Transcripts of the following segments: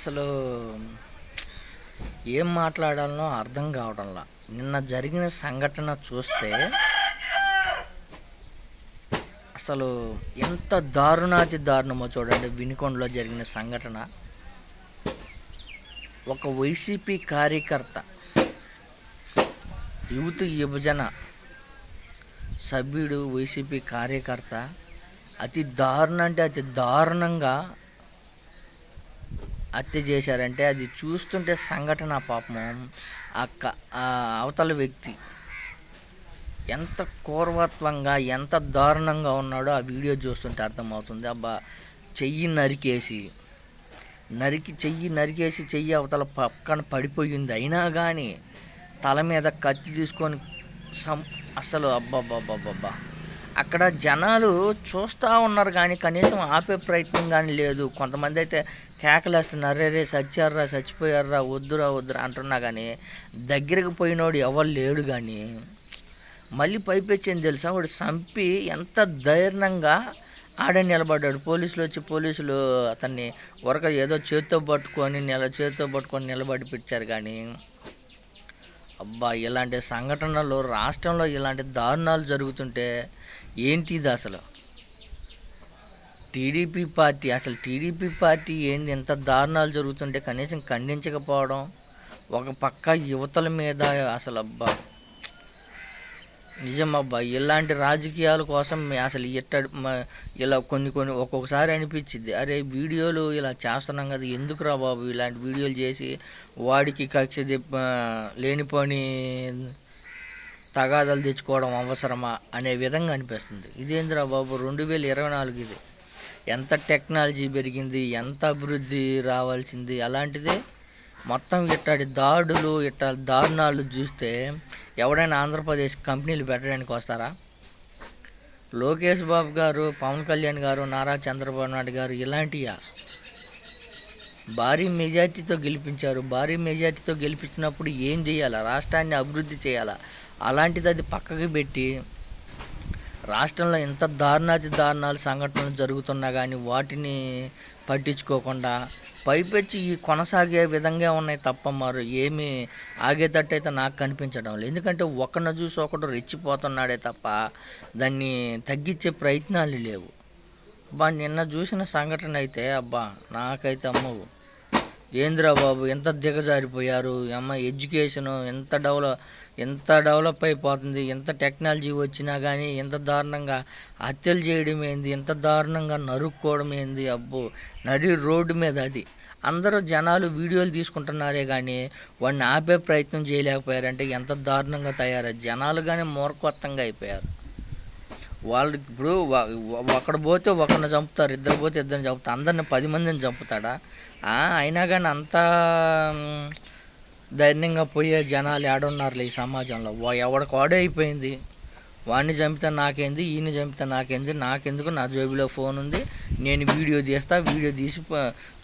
అసలు ఏం మాట్లాడాలనో అర్థం కావడంలా. నిన్న జరిగిన సంఘటన చూస్తే అసలు ఎంత దారుణాతి దారుణమో చూడండి వినుకొండలో జరిగిన సంఘటన. ఒక వైసీపీ కార్యకర్త యువత విభజన సభ్యుడు వైసీపీ కార్యకర్త అతి దారుణ అంటే అతి దారుణంగా హత్య చేశారంటే అది చూస్తుంటే సంఘటన పాపం ఆ క- అవతల వ్యక్తి ఎంత కోర్వత్వంగా ఎంత దారుణంగా ఉన్నాడో ఆ వీడియో చూస్తుంటే అర్థమవుతుంది. అబ్బా చెయ్యి నరికేసి నరికి చెయ్యి నరికేసి చెయ్యి అవతల పక్కన పడిపోయింది. అయినా కానీ తల మీద కత్తి తీసుకొని సం అసలు అబ్బాబ్బాబ్బాబ్బా అక్కడ జనాలు చూస్తూ ఉన్నారు కానీ కనీసం ఆపే ప్రయత్నం కానీ లేదు. కొంతమంది అయితే కేకలేస్తున్నారు. రే రే చచ్చారా చచ్చిపోయారా వద్దురా వద్దురా అంటున్నా కానీ దగ్గరికి పోయినోడు ఎవరు లేడు కానీ మళ్ళీ పైపెచ్చింది తెలుసా? వాడు చంపి ఎంత ధైర్యంగా ఆడే నిలబడ్డాడు. పోలీసులు వచ్చి పోలీసులు అతన్ని వరక ఏదో చేత్తో పట్టుకొని నెల చేత్తో పట్టుకొని నిలబడి పెట్టారు కానీ అబ్బా ఇలాంటి సంఘటనలు రాష్ట్రంలో ఇలాంటి దారుణాలు జరుగుతుంటే ఏంటి ఇది అసలు? టీడీపీ పార్టీ అసలు టీడీపీ పార్టీ ఏంది ఎంత దారుణాలు జరుగుతుంటే కనీసం ఖండించకపోవడం ఒక పక్క యువతల మీద అసలు అబ్బా. నిజం అబ్బా ఇలాంటి రాజకీయాల కోసం అసలు ఇట్ట ఇలా కొన్ని కొన్ని ఒక్కొక్కసారి అనిపించింది అరే వీడియోలు ఇలా చేస్తున్నాం కదా ఎందుకురా బాబు ఇలాంటి వీడియోలు చేసి వాడికి కక్ష లేనిపోని తగాదాలు తెచ్చుకోవడం అవసరమా అనే విధంగా అనిపిస్తుంది. ఇదేందిరా బాబు రెండు వేల ఇరవై నాలుగు ఇది. ఎంత టెక్నాలజీ పెరిగింది ఎంత అభివృద్ధి రావాల్సింది అలాంటిదే మొత్తం ఇట్టాడి దాడులు ఇట్ట దారుణాలు చూస్తే ఎవడైనా ఆంధ్రప్రదేశ్ కంపెనీలు పెట్టడానికి వస్తారా? లోకేష్ బాబు గారు పవన్ కళ్యాణ్ గారు నారా చంద్రబాబు నాయుడు గారు ఇలాంటియా? భారీ మెజార్టీతో గెలిపించారు. భారీ మెజార్టీతో గెలిపించినప్పుడు ఏం చేయాలా? రాష్ట్రాన్ని అభివృద్ధి చేయాలా? అలాంటిది అది పక్కకి పెట్టి రాష్ట్రంలో ఎంత దారుణాతి దారుణాలు సంఘటనలు జరుగుతున్నా కానీ వాటిని పట్టించుకోకుండా పైపెచ్చి ఈ కొనసాగే విధంగా ఉన్నాయి తప్ప మరి ఏమి ఆగేటట్టు అయితే నాకు కనిపించడం లేదు. ఎందుకంటే ఒకరిని చూసి ఒకడు రెచ్చిపోతున్నాడే తప్ప దాన్ని తగ్గించే ప్రయత్నాలు లేవు. అబ్బా నిన్న చూసిన సంఘటన అయితే అబ్బా నాకైతే అమ్మవు ఏందిరా బాబు ఎంత దిగజారిపోయారు? అమ్మ ఎడ్యుకేషన్ ఎంత డెవలప్ ఎంత డెవలప్ అయిపోతుంది? ఎంత టెక్నాలజీ వచ్చినా కానీ ఎంత దారుణంగా హత్యలు చేయడం ఏంది? ఎంత దారుణంగా నరుక్కోవడం ఏంది? అబ్బో నడి రోడ్డు మీద అది. అందరూ జనాలు వీడియోలు తీసుకుంటున్నారే కానీ వాడిని ఆపే ప్రయత్నం చేయలేకపోయారంటే ఎంత దారుణంగా తయారు జనాలు కానీ మూర్ఖత్వంగా అయిపోయారు. వాళ్ళకి ఇప్పుడు ఒకడు పోతే ఒకరిని చంపుతారు ఇద్దరు పోతే ఇద్దరిని చంపుతారు అందరిని పది మందిని చంపుతాడా? అయినా కానీ అంత ధైర్యంగా పోయే జనాలు ఏడున్నారులే ఈ సమాజంలో. వా- ఎవడికి వాడే అయిపోయింది. వాడిని చంపితే నాకేంది ఈయన చంపితే నాకేంది నాకెందుకు నా జేబులో ఫోన్ ఉంది నేను వీడియో తీస్తా వీడియో తీసి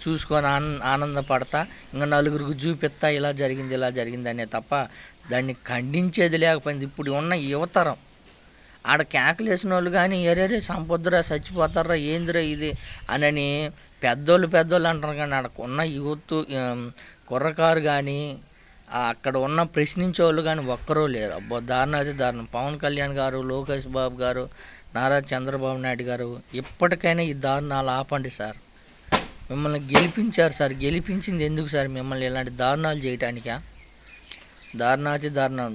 చూసుకొని ఆనందపడతా ఇంకా నలుగురికి చూపిస్తా ఇలా జరిగింది ఇలా జరిగింది అనే తప్ప దాన్ని ఖండించేది లేకపోయింది. ఇప్పుడు ఉన్న యువతరం ఆడ కేకలు వేసిన వాళ్ళు కానీ ఎరేరే సంపొద్దురా చచ్చిపోతారా ఏందిరా ఇది? అనని పెద్దోళ్ళు పెద్దోళ్ళు అంటారు కానీ ఆడ ఉన్న యూత్ కుర్రకారు కానీ అక్కడ ఉన్న ప్రశ్నించే వాళ్ళు కానీ ఒక్కరూ లేరు. అబ్బో దారుణాది దారుణం. పవన్ కళ్యాణ్ గారు లోకేష్ బాబు గారు నారా చంద్రబాబు నాయుడు గారు ఇప్పటికైనా ఈ దారుణాలు ఆపండి సార్. మిమ్మల్ని గెలిపించారు సార్. గెలిపించింది ఎందుకు సార్ మిమ్మల్ని ఇలాంటి దారుణాలు చేయటానికా? దారుణాతి దారుణం.